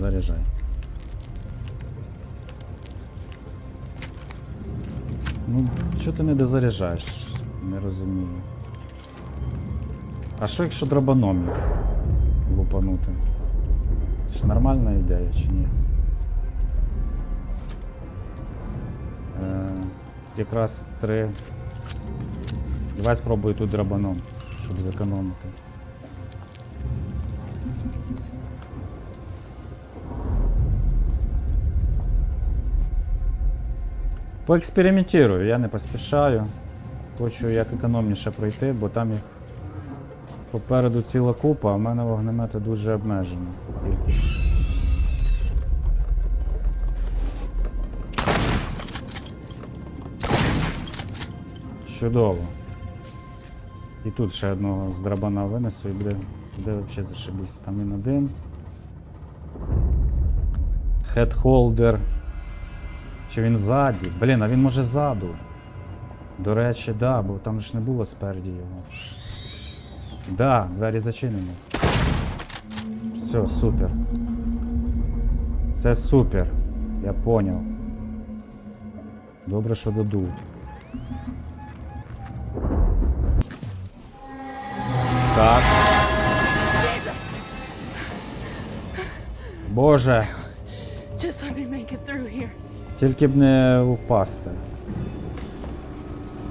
заряджає. Ну, що ти не дозаряджаєш? Не розумію. А що якщо дробаном їх лупанути? Це ж нормальна ідея чи ні? Е, Якраз три. Давай спробуй тут драбаном, щоб зекономити. Поекспериментирую, я не поспішаю. Хочу як економніше пройти, бо там їх попереду ціла купа, а в мене вогнемети дуже обмежені. Чудово. І тут ще одного з драбана винесу і буде, буде взагалі зашибісь. Там він один. Хедхолдер. Чи він ззаді? Блін, а він може ззаду. До речі, да, бо там ж не було спереді його. Да, двері зачинені. Все, супер. Це супер. Я поняв. Добре, що додув. Так. Боже. Just let me make it through here. Тільки б не впасти.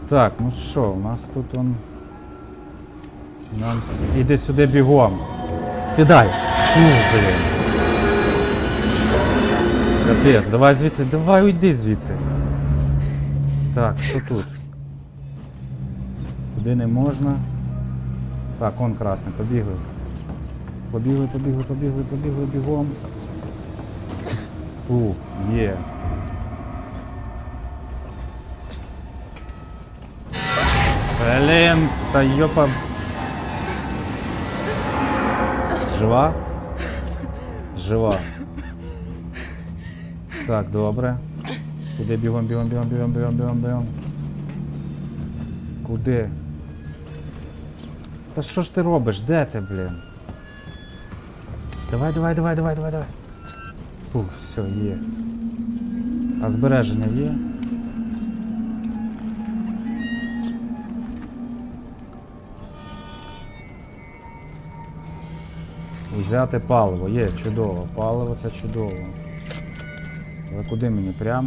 Так, ну що, у нас тут он. Нам... Іди сюди бігом. Сідай. Фу, блін. Капець, давай звідси, давай уйди звідси. Так, що тут? Куди не можна. Так, он красний, побігли. Побігли, побігли, побігли, побігли бігом. Фу, є. Блін, та йопа. Жива? Жива. Так, добре. Куди бігом, бігом, бігом, бігом, бігом, бігом, бігом. Куди? Та що ж ти робиш? Де ти, блін? Давай, давай, давай, давай, давай, давай. Фух, все, є. А збереження є? Взяти паливо. Є, чудово. Паливо це чудово. Але куди мені? Прямо?